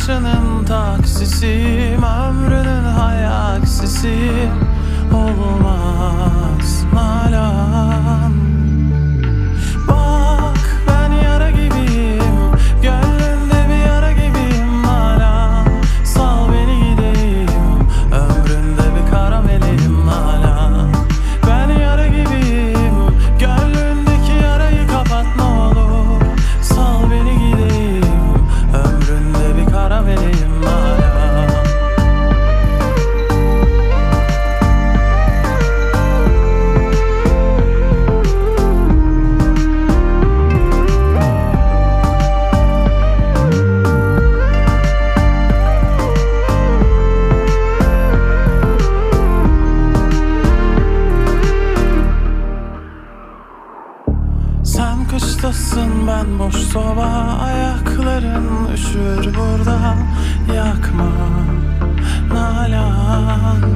Ben karşının taksisiyim Ömrünün hayaksisiyim Olmaz. Nalan soba Ayakların üşür burada Yakma Nalan